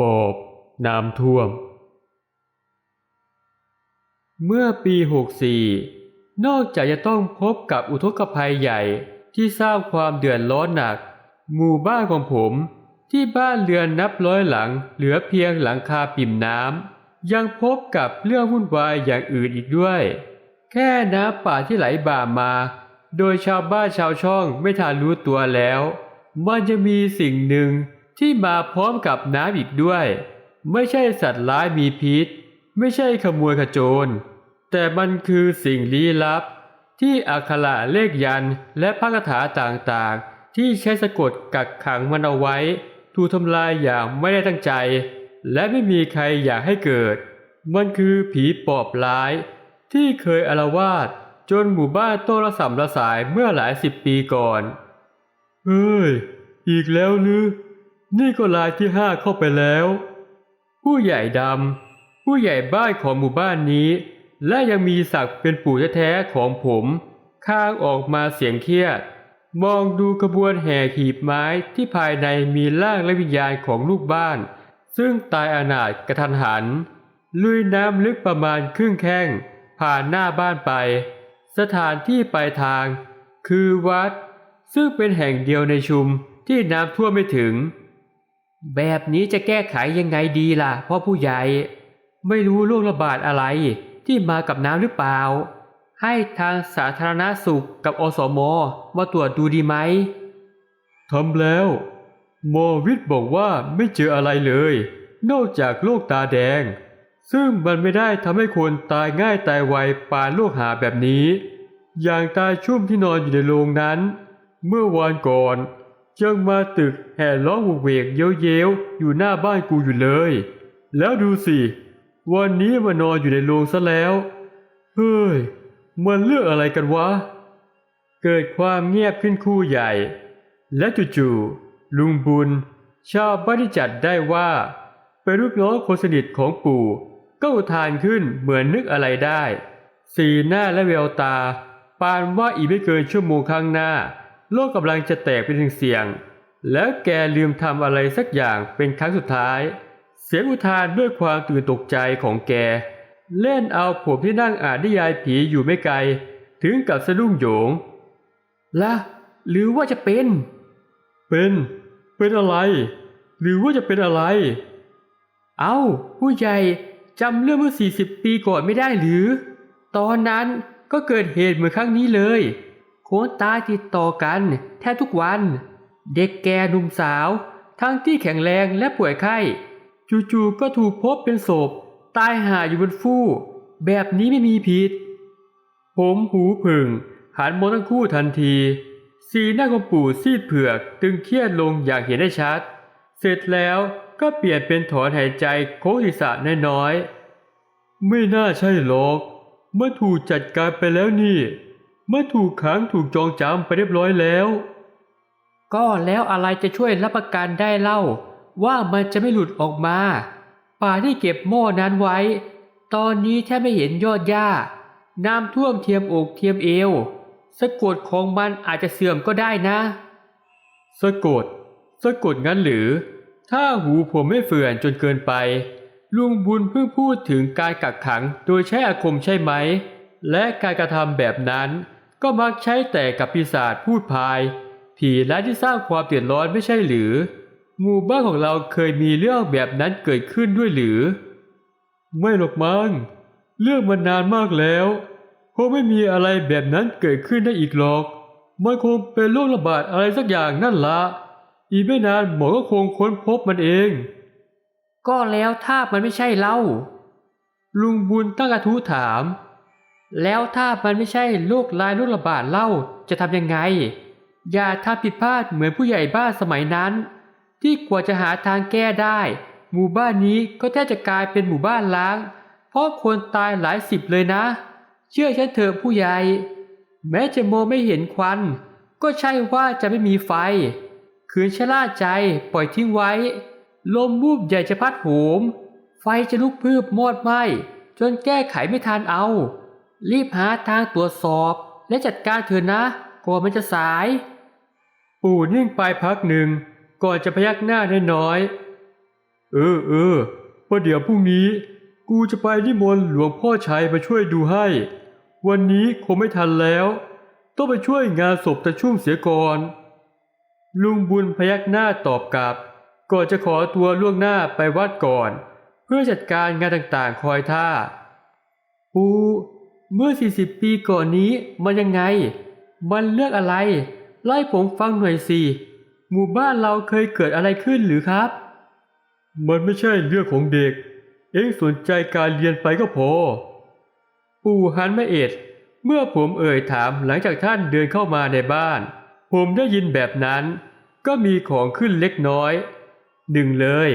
ปอบน้ำท่วม เมื่อปี 64 นอกจากจะต้องพบกับอุทกภัยใหญ่ที่สร้างความเดือดร้อนหนัก หมู่บ้านของผมที่บ้านเรือนนับร้อยหลังเหลือเพียงหลังคาปิ่มน้ำยังพบกับเรื่องวุ่นวายอย่างอื่นอีกด้วย แค่น้ำป่าที่ไหลบ่ามา โดยชาวบ้านชาวช่องไม่ทันรู้ตัวแล้ว มันจะมีสิ่งหนึ่ง ที่มาพร้อมกับน้ำอีกด้วย ไม่ใช่สัตว์ร้ายมีพิษ ไม่ใช่ขโมยขโจร แต่มันคือสิ่งลี้ลับ ที่อักขระเลขยันและพระคาถาต่างๆ ที่ใช้สะกดกักขังมันเอาไว้ ถูกทำลายอย่างไม่ได้ตั้งใจ และไม่มีใครอยากให้เกิด มันคือผีปอบร้าย ที่เคยอาละวาดจนหมู่บ้านโตระสำระสายเมื่อหลายสิบปีก่อน เฮ้ย อีกแล้วหรือ นี่ก็ลายที่ห้าเข้าไปแล้ว ผู้ใหญ่ดำ ผู้ใหญ่บ้านของหมู่บ้านนี้ และยังมีศักดิ์เป็นปู่แท้ๆของผม ข้างออกมาเสียงเครียด มองดูขบวนแห่ขีบไม้ที่ภายในมีร่างและวิญญาณของลูกบ้าน ซึ่งตายอนาถกระทันหัน ลุยน้ำลึกประมาณครึ่งแข้ง ผ่านหน้าบ้านไป สถานที่ปลายทาง คือวัด ซึ่งเป็นแห่งเดียวในชุมที่น้ำท่วมไม่ถึง แบบนี้จะแก้ไขยังไงดีล่ะพ่อผู้ใหญ่ ไม่รู้โรคระบาดอะไรที่มากับน้ำหรือเปล่า ให้ทางสาธารณสุขกับอสมมาตรวจดูดีไหมทำแล้วหมอวิทย์บอกว่าไม่เจออะไรเลย นอกจากโรคตาแดง ซึ่งมันไม่ได้ทำให้คนตายง่ายตายไวปานโรคหาแบบนี้ อย่างตายชุ่มที่นอนอยู่ในโรงนั้น เมื่อวานก่อน ยังมาตึกแห่ร้องหวกเวกเย้ยวเย้วๆอยู่หน้าบ้านกูอยู่เลย แล้วดูสิ วันนี้มานอนอยู่ในโรงซะแล้ว เฮ้ย มันเรื่องอะไรกันวะ เกิดความเงียบขึ้นคู่ใหญ่ และจู่ๆลุงบุญ ชาวบ้านที่จัดได้ว่าเป็นลูกน้องคนสนิทของปู่ก็อุทานขึ้นเหมือนนึกอะไรได้ สีหน้าและแววตา ปานว่าอีกไม่เกินชั่วโมงข้างหน้า โลกกำลังจะแตกเป็นเสียงๆแล้วแกลืมทำอะไรสักอย่างเป็นครั้งสุดท้าย เสียงอุทานด้วยความตื่นตกใจของแก เล่นเอาผมที่นั่งอ่านนิยายผีอยู่ไม่ไกล ถึงกับสะดุ้งโหยง ละหรือว่าจะเป็น เป็น เป็นอะไร หรือว่าจะเป็นอะไร เอา้า ผู้ใหญ่จำเรื่องเมื่อ 40 ปีก่อนไม่ได้หรือ ตอนนั้นก็เกิดเหตุเหมือนครั้งนี้เลย คนตายติดต่อกันแทบทุกวัน เด็กแก่หนุ่มสาว ทั้งที่แข็งแรงและป่วยไข้ จู่ๆก็ถูกพบเป็นศพ ตายหาอยู่บนฟูกแบบนี้ไม่มีผิด ผมหูผึ่งหันมองทั้งคู่ทันที สีหน้าของปู่ซีดเผือกตึงเครียดลงอย่างเห็นได้ชัด เสร็จแล้วก็เปลี่ยนเป็นถอนหายใจโค้งศีรษะน้อยๆ ไม่น่าใช่หรอก เมื่อถูกจัดการไปแล้วนี่ เมื่อถูกขังถูกจองจำไปเรียบร้อยแล้ว ก็แล้วอะไรจะช่วยรับประกันได้เล่า ว่ามันจะไม่หลุดออกมา ป่าที่เก็บหม้อนั้นไว้ ตอนนี้แทบไม่เห็นยอดหญ้า น้ำท่วมเทียมอกเทียมเอว สะกดของมันอาจจะเสื่อมก็ได้นะ สะกด สะกดงั้นหรือ ถ้าหูผมไม่เฟื่อนจนเกินไป ลุงบุญเพิ่งพูดถึงการกักขังโดยใช้อาคมใช่ไหม และการกระทำแบบนั้น ก็มักใช้แต่กับปีศาจพูดพาย ผีและที่สร้างความเดือดร้อนไม่ใช่หรือ หมู่บ้านของเราเคยมีเรื่องแบบนั้นเกิดขึ้นด้วยหรือ ไม่หรอกมั้งเรื่องมันนานมากแล้วคงไม่มีอะไรแบบนั้นเกิดขึ้นได้อีกหรอก มันคงเป็นโรคระบาดอะไรสักอย่างนั่นละ อีกไม่นานหมอก็คงค้นพบมันเอง ก็แล้วถ้ามันไม่ใช่เล่า ลุงบุญตั้งกระทู้ถาม แล้วถ้ามันไม่ใช่โรคลายโรคระบาดเล่าจะทำยังไง อย่าทำผิดพลาดเหมือนผู้ใหญ่บ้านสมัยนั้น ที่กว่าจะหาทางแก้ได้ หมู่บ้านนี้ก็แทบจะกลายเป็นหมู่บ้านล้าง เพราะคนตายหลายสิบเลยนะ เชื่อฉันเถอะผู้ใหญ่ แม้จะโมไม่เห็นควัน ก็ใช่ว่าจะไม่มีไฟ คืนชะล่าใจปล่อยทิ้งไว้ ลมวูบใหญ่จะพัดโหม ไฟจะลุกพืบมอดไหมจนแก้ไขไม่ทันเอา รีบหาทางตรวจสอบและจัดการเถอะนะก่อนมันจะสาย ปู่นิ่งไปพักหนึ่ง ก่อนจะพยักหน้าน้อยๆเออเออเพราะเดี๋ยวพรุ่งนี้ กูจะไปนิมนต์หลวงพ่อชัยมาช่วยดูให้ วันนี้คงไม่ทันแล้ว ต้องไปช่วยงานศพตะชุ่มเสียก่อน ลุงบุญพยักหน้าตอบกลับ ก่อนจะขอตัวล่วงหน้าไปวัดก่อน เพื่อจัดการงานต่างๆคอยท่า ปู เมื่อ 40 ปีก่อนนี้มันยังไง มันเรื่องอะไร ไล่ผมฟังหน่อยสิหมู่บ้านเราเคยเกิดอะไรขึ้นหรือครับ มันไม่ใช่เรื่องของเด็ก เองสนใจการเรียนไปก็พอ ปู่หันมาเอ็ด เมื่อผมเอ่ยถามหลังจากท่านเดินเข้ามาในบ้าน ผมได้ยินแบบนั้น ก็มีของขึ้นเล็กน้อย หนึ่งเลย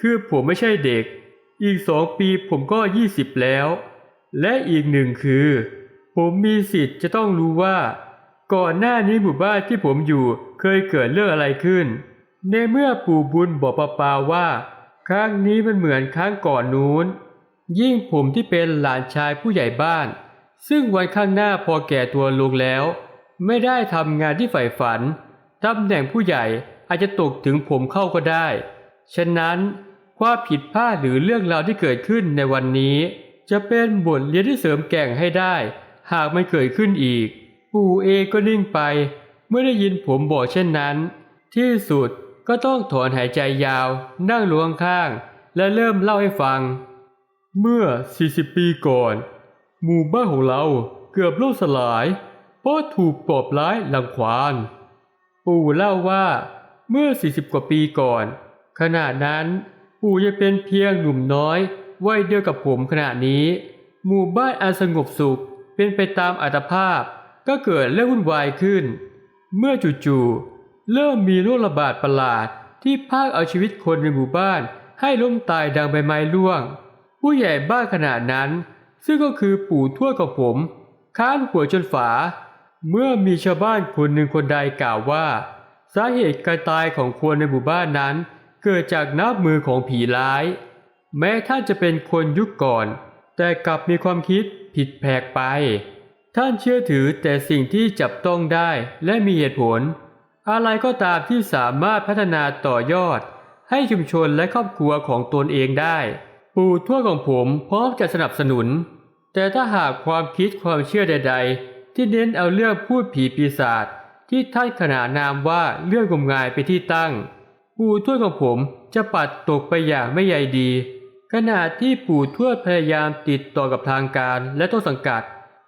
คือผมไม่ใช่เด็ก อีกสองปีผมก็ยี่สิบแล้ว และอีกหนึ่งคือ ผมมีสิทธิ์จะต้องรู้ว่า ก่อนหน้านี้หมู่บ้านที่ผมอยู่เคยเกิดเรื่องอะไรขึ้น ในเมื่อปู่บุญบอกปล่าว่า ครั้งนี้มันเหมือนครั้งก่อนนู้น ยิ่งผมที่เป็นหลานชายผู้ใหญ่บ้าน ซึ่งวันข้างหน้าพอแก่ตัวลงแล้ว ไม่ได้ทำงานที่ใฝ่ฝันตำแหน่งผู้ใหญ่อาจจะตกถึงผมเข้าก็ได้ ฉะนั้นความผิดพลาดหรือเรื่องราวที่เกิดขึ้นในวันนี้ จะเป็นบทเรียนที่เสริมแก่งให้ได้ หากมันเกิดขึ้นอีก ปู่เอก็นิ่งไป เมื่อได้ยินผมบอกเช่นนั้น ที่สุดก็ต้องถอนหายใจยาว นั่งลวงข้าง และเริ่มเล่าให้ฟัง เมื่อ 40 ปีก่อน หมู่บ้านของเราเกือบล่มสลาย เพราะถูกปอบร้ายหลังควาน ปู่เล่าว่าเมื่อ 40 กว่าปีก่อน ขณะนั้นปู่ยังเป็นเพียงหนุ่มน้อย วัยเดียวกับผมขณะนี้ หมู่บ้านอันสงบสุขเป็นไปตามอัตภาพ ก็เกิดเรื่องวุ่นวายขึ้น เมื่อจู่ๆเริ่มมีโรคระบาดประหลาดที่พากเอาชีวิตคนในหมู่บ้านให้ล้มตายดังใบไม้ร่วง ผู้ใหญ่บ้านขนาดนั้น ซึ่งก็คือปู่ทวดของผม ค้านหัวจนฝา เมื่อมีชาวบ้านคนหนึ่งคนใดกล่าวว่า สาเหตุการตายของคนในหมู่บ้านนั้น เกิดจากนับมือของผีร้าย แม้ท่านจะเป็นคนยุคก่อน แต่กลับมีความคิดผิดแผกไป ท่านเชื่อถือแต่สิ่งที่จับต้องได้และมีเหตุผล อะไรก็ตามที่สามารถพัฒนาต่อยอด ให้ชุมชนและครอบครัวของตนเองได้ ปู่ทวของผมพร้อมจะสนับสนุน แต่ถ้าหากความคิดความเชื่อใด ๆ ที่เน้นเอาเรื่องพูดผีปีศาจที่ท่านขนานนามว่าเรื่องงมงายไปที่ตั้ง ปู่ทวของผมจะปัดตกไปอย่างไม่ใยดี ขณะที่ปู่ทวดพยายามติดต่อกับทางการและต้นสังกัด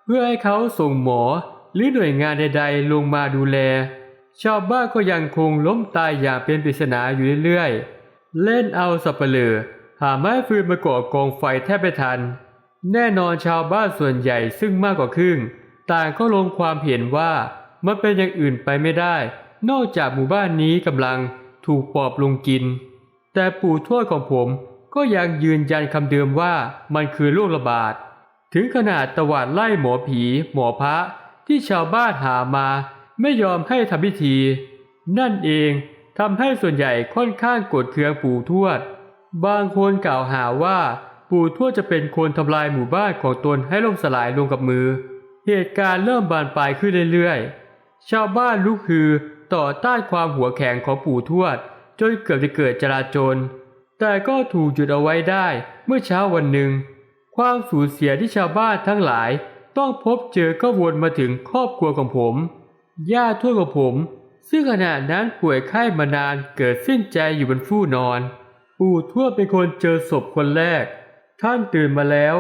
เพื่อให้เขาส่งหมอหรือหน่วยงานใดๆ ลงมาดูแล ชาวบ้านก็ยังคงล้มตายอย่างเป็นปริศนาอยู่เรื่อยๆ เล่นเอาสับเปลือหาไม้ฟืนมาก่อกองไฟแทบไม่ทัน แน่นอนชาวบ้านส่วนใหญ่ซึ่งมากกว่าครึ่ง ต่างก็ลงความเห็นว่ามันเป็นอย่างอื่นไปไม่ได้ นอกจากหมู่บ้านนี้กำลังถูกปอบลงกิน แต่ปู่ทวดของผม ก็ยังยืนยันคำเดิมว่ามันคือโรคระบาด ถึงขนาดตวาดไล่หมอผี หมอพระที่ชาวบ้านหามาไม่ยอมให้ทำพิธี นั่นเองทำให้ส่วนใหญ่ค่อนข้างกดเคืองปู่ทวด บางคนกล่าวหาว่าปู่ทวดจะเป็นคนทำลายหมู่บ้านของตนให้ล่มสลายลงกับมือ เหตุการณ์เริ่มบานปลายขึ้นเรื่อยๆ ชาวบ้านลุกฮือต่อต้านความหัวแข็งของปู่ทวด จนเกือบจะเกิดจลาจล แต่ก็ถูกหยุดเอาไว้ได้เมื่อเช้าวันหนึ่ง ความสูญเสียที่ชาวบ้านทั้งหลาย ต้องพบเจอก็วนมาถึงครอบครัวของผมย่าทวดของผม ซึ่งขณะนั้นป่วยไข้มานานเกิดสิ้นใจอยู่บนฟู่นอน ปู่ทวดเป็นคนเจอศพคนแรก ท่านตื่นมาแล้ว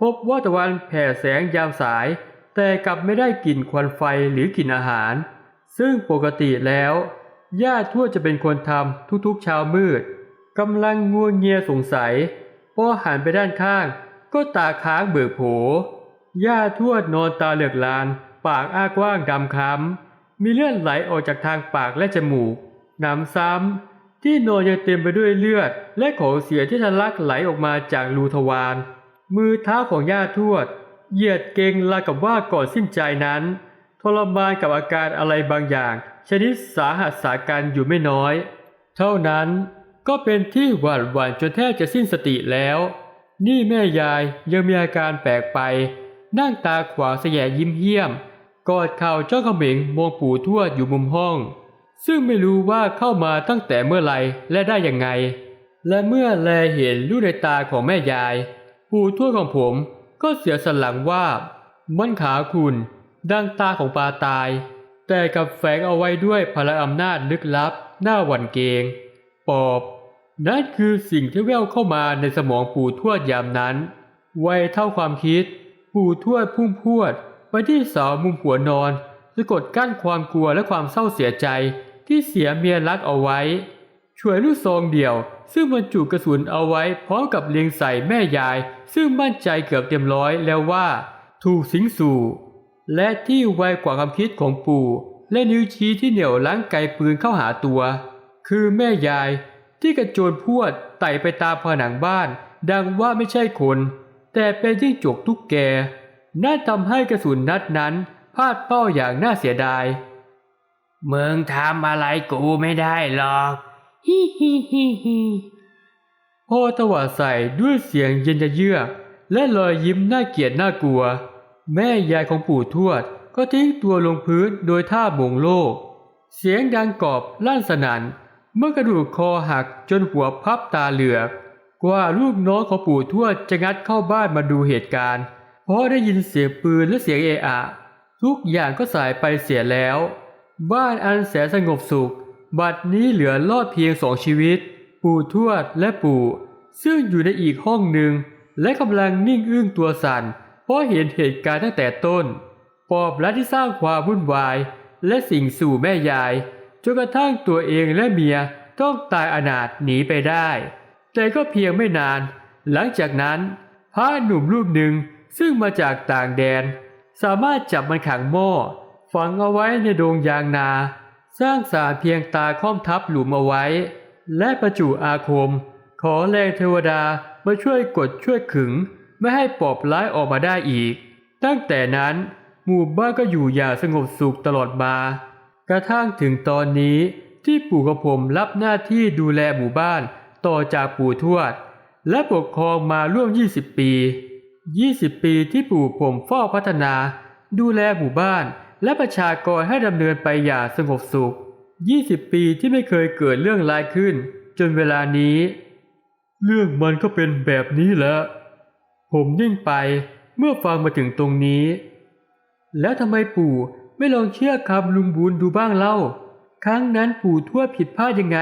พบว่าตะวันแผ่แสงยามสาย แต่กลับไม่ได้กลิ่นควันไฟหรือกลิ่นอาหาร ซึ่งปกติแล้ว ย่าทวดจะเป็นคนทำทุกๆเช้ามืด กำลังงัวเงียสงสัยพอหันไปด้านข้าง ก็ตาค้างเบิกโผย่าทวดนอนตาเหลือกลาน ปากอ้ากว้างดำค้ำมีเลือดไหลออกจากทางปากและจมูกหนำซ้ำ ที่นอนยังเต็มไปด้วยเลือด และของเสียที่ทะลักไหลออกมาจากรูทวารมือเท้าของย่าทวด เหยียดเกรงรากับว่าก่อนสิ้นใจนั้น ทรมานกับอาการอะไรบางอย่าง ชนิดสาหัสสาการอยู่ไม่น้อย เท่านั้น ก็เป็นที่หวาดหวั่นจนแทบจะสิ้นสติแล้ว นี่แม่ยายยังมีอาการแปลกไป นั่งตาขวางเสยยิ้มเหี้ยม กอดเข่าเจ้าเขมิงมองปู่ทวดอยู่มุมห้อง ซึ่งไม่รู้ว่าเข้ามาตั้งแต่เมื่อไหร่และได้ยังไง และเมื่อแลเห็นลูกในตาของแม่ยาย ปู่ทวดของผมก็เสียสลังว่ามันขาคุณดังตาของปลาตาย แต่กับแฝงเอาไว้ด้วยพลังอำนาจลึกลับ หน้าหวั่นเกรง ปอบนั่นคือสิ่งที่แววเข้ามาในสมองปู่ทวดยามนั้น ไวเท่าความคิด ปู่ทวดพุ่งพรวดไปที่เสามุมหัวนอนสะกดกั้นความกลัวและความเศร้าเสียใจที่เสียเมียรักเอาไว้ ช่วยลูกซองเดี่ยว ซึ่งบรรจุกระสุนเอาไว้ พร้อมกับเลียงใส่แม่ยาย ซึ่งมั่นใจเกือบเต็มร้อยแล้วว่า ถูกสิงสู่ และที่ไวกว่าความคิดของปู่ และนิ้วชี้ที่เหนี่ยวล้างไกปืนเข้าหาตัว คือแม่ยายที่กระโจนพรวดไต่ไปตามผนังบ้าน ดังว่าไม่ใช่คน แต่เป็นจิ้งจกทุกแกน่าทำให้กระสุนนัดนั้นพลาดเป้าอย่างน่าเสียดายมึงทำอะไรกูไม่ได้หรอกฮิฮิฮิฮิพ่อตวาดใส่ด้วยเสียงเย็นจะเยือกและรอยยิ้มน่าเกลียดน่ากลัว แม่ยายของปู่ทวดก็ทิ้งตัวลงพื้นโดยท่าโมงโลก เสียงดังกรอบลั่นสนัน่น เมื่อกระดูกคอหักจนหัวพับตาเหลือกกว่าลูกน้องของปู่ทวดจะงัดเข้าบ้านมาดูเหตุการณ์ เพราะได้ยินเสียงปืนและเสียงเอะอะ ทุกอย่างก็สายไปเสียแล้ว บ้านอันแสนสงบสุข บัดนี้เหลือรอดเพียงสองชีวิต ปู่ทวดและปู่ ซึ่งอยู่ในอีกห้องหนึ่ง และกำลังนิ่งอึ้งตัวสั่น เพราะเห็นเหตุการณ์ตั้งแต่ต้น ปอบและที่สร้างความวุ่นวาย และสิ่งสู่แม่ยาย จนกระทั่งตัวเองและเมียต้องตายอนาถหนีไปได้ แต่ก็เพียงไม่นาน หลังจากนั้นพระหนุ่มรูปหนึ่งซึ่งมาจากต่างแดน สามารถจับมันขังหม้อฝังเอาไว้ในโดงยางนา สร้างสาเพียงตาค่อมทับหลุมเอาไว้ และประจุอาคม ขอแรงเทวดามาช่วยกดช่วยขึง ไม่ให้ปอบร้ายออกมาได้อีก ตั้งแต่นั้นหมู่บ้านก็อยู่อย่างสงบสุขตลอดมา ระทั่งถึงตอนนี้ที่ปู่กับผมรับหน้าที่ดูแลหมู่บ้านต่อจากปู่ทวด และปกครองมาร่วม 20 ปี 20 ปีที่ปู่ผมเฝ้าพัฒนา ดูแลหมู่บ้านและประชากรให้ดำเนินไปอย่างสงบสุข 20 ปีที่ไม่เคยเกิดเรื่องร้ายขึ้น จนเวลานี้ เรื่องมันก็เป็นแบบนี้แหละ ผมนิ่งไปเมื่อฟังมาถึงตรงนี้ แล้วทำไมปู่ ไม่ลองเชื่อคำลุงบุญดูบ้างเล่า ครั้งนั้นปู่ทั่วผิดพลาดยังไง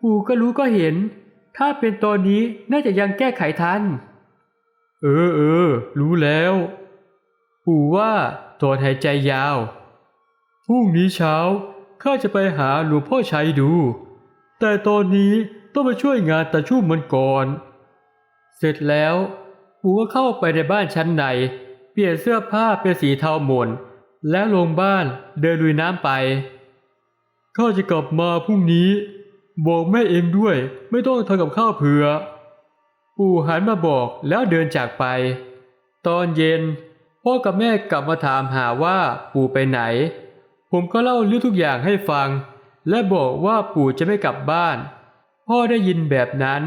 ปู่ก็รู้ก็เห็น ถ้าเป็นตอนนี้น่าจะยังแก้ไขทัน เออเออ รู้แล้ว ปู่ว่าถอนหายใจยาว พรุ่งนี้เช้าข้าจะไปหาหลวงพ่อชัยดู แต่ตอนนี้ต้องไปช่วยงานตาชุ่มมันก่อน เสร็จแล้ว ปู่ก็เข้าไปในบ้านชั้นใน เปลี่ยนเสื้อผ้าเป็นสีเทาหม่น แล้วลงบ้านเดินลุยน้ำไป ข้าจะกลับมาพรุ่งนี้ บอกแม่เองด้วยไม่ต้องทำกับข้าวเผื่อ ปู่หันมาบอกแล้วเดินจากไป ตอนเย็น พ่อกับแม่กลับมาถามหาว่าปู่ไปไหน ผมก็เล่าเรื่องทุกอย่างให้ฟัง และบอกว่าปู่จะไม่กลับบ้าน พ่อได้ยินแบบนั้น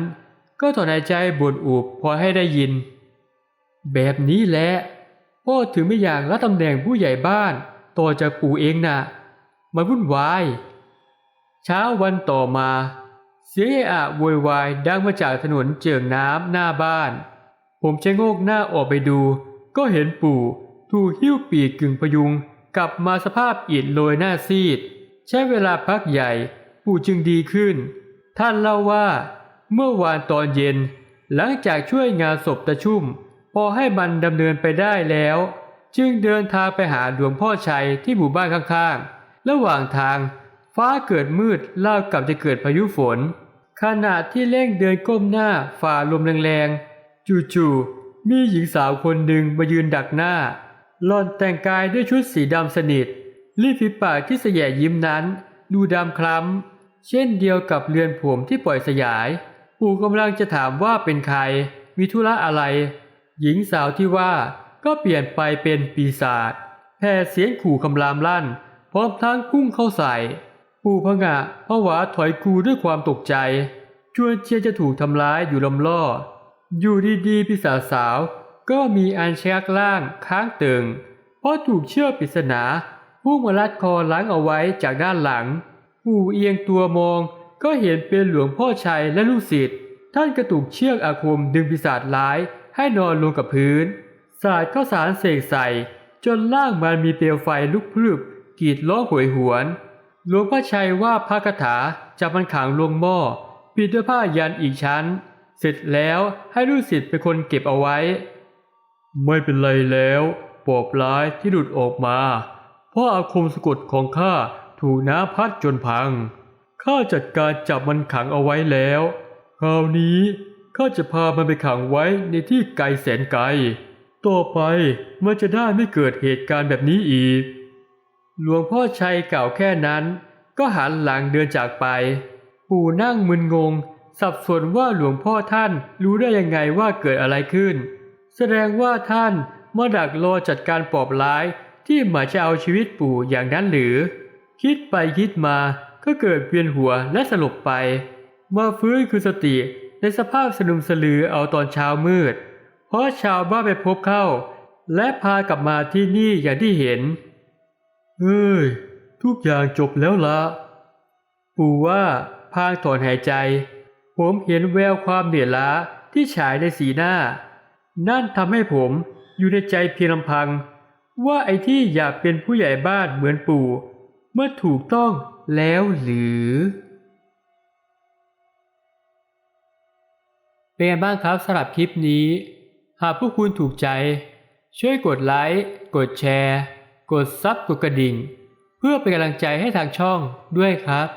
ก็ถอนหายใจบ่นอุบพอให้ได้ยิน แบบนี้แหละ พ่อถึงไม่อยากรับตำแหน่งผู้ใหญ่บ้าน ต่อจากปู่เองนะ่ะ มันวุ่นวาย เช้าวันต่อมา เสียงอะอะโวยวายดังมาจากถนนเจิ่งน้ำหน้าบ้าน ผมชะโงกหน้าออกไปดู ก็เห็นปู่ถูกหิ้วปีกกึ่งพยุง กลับมาสภาพอิดโรยหน้าซีด ใช้เวลาพักใหญ่ ปู่จึงดีขึ้น ท่านเล่าว่า เมื่อวานตอนเย็น หลังจากช่วยงานศพตะชุ่ม อให้มันดำเนินไปได้แล้ว จึงเดินทางไปหาหลวงพ่อชัยที่หมู่บ้านข้างๆ ระหว่างทางฟ้าเกิดมืดเล่ากับจะเกิดพายุฝน ขณะที่เร่งเดินก้มหน้าฝ่าลมแรงๆ จู่ๆ มีหญิงสาวคนหนึ่งมายืนดักหน้าหล่อนแต่งกายด้วยชุดสีดำสนิทริมฝีปากที่เสยยิ้มนั้น ดูดำคล้ำ เช่นเดียวกับเรือนผมที่ปล่อยสยาย ปู่กำลังจะถามว่าเป็นใคร มีธุระอะไร หญิงสาวที่ว่าก็เปลี่ยนไปเป็นปีศาจแผ่เสียงขู่คำรามลั่น พร้อมทั้งพุ่งเข้าใส่ ปู่พงะผวาถอยกูด้วยความตกใจชวนเชียร์จะถูกทำร้ายอยู่ลำล่อ อยู่ดีๆปีศาจสาวก็มีอันชักล่างค้างตึง เพราะถูกเชือกปริศนาพุ่งมาลัดคอล้างเอาไว้จากด้านหลัง ปู่เอียงตัวมองก็เห็นเป็นหลวงพ่อชัยและลูกศิษย์ท่านกระตุกเชือกอาคมดึงปีศาจร้าย ให้นอนลงกับพื้น สาดข้าวสารเสกใส่ จนล่างมันมีเปลวไฟลุกพรึบกรีดร้องหวยหวน หลวงพ่อชัยว่าพระคาถาจับมันขังลงหม้อปิดด้วยผ้ายันอีกชั้น เสร็จแล้วให้ลูกศิษย์เป็นคนเก็บเอาไว้ ไม่เป็นไรแล้วปอบร้ายที่หลุดออกมา เพราะอาคมสะกดของข้าถูกน้ำพัดจนพัง ข้าจัดการจับมันขังเอาไว้แล้ว คราวนี้ ข้าจะพามันไปขังไว้ในที่ไกลแสนไกล ต่อไปมันจะได้ไม่เกิดเหตุการณ์แบบนี้อีก หลวงพ่อชัยกล่าวแค่นั้น ก็หันหลังเดินจากไป ปู่นั่งมึนงง สับสนว่าหลวงพ่อท่านรู้ได้ยังไงว่าเกิดอะไรขึ้น แสดงว่าท่านมาดักรอจัดการปอบร้ายที่หมายจะเอาชีวิตปู่อย่างนั้นหรือ คิดไปคิดมาก็เกิดเวียนหัวและสลบไป มาฟื้นคือสติ ในสภาพสนุมสลือเอาตอนเช้ามืด เพราะชาวบ้านไปพบเข้า และพากลับมาที่นี่อย่างที่เห็น เอ้ย ทุกอย่างจบแล้วละปู่ว่าพางถอนหายใจ ผมเห็นแววความเหนื่อยล้าที่ฉายในสีหน้า นั่นทำให้ผมอยู่ในใจเพียงลำพัง ว่าไอ้ที่อยากเป็นผู้ใหญ่บ้านเหมือนปู่ เมื่อถูกต้องแล้วหรือ เป็นไงบ้างครับสำหรับคลิปนี้ หากพวกคุณถูกใจ ช่วยกดไลค์กดแชร์ กดซับกดกระดิ่ง เพื่อเป็นกำลังใจให้ทางช่องด้วยครับ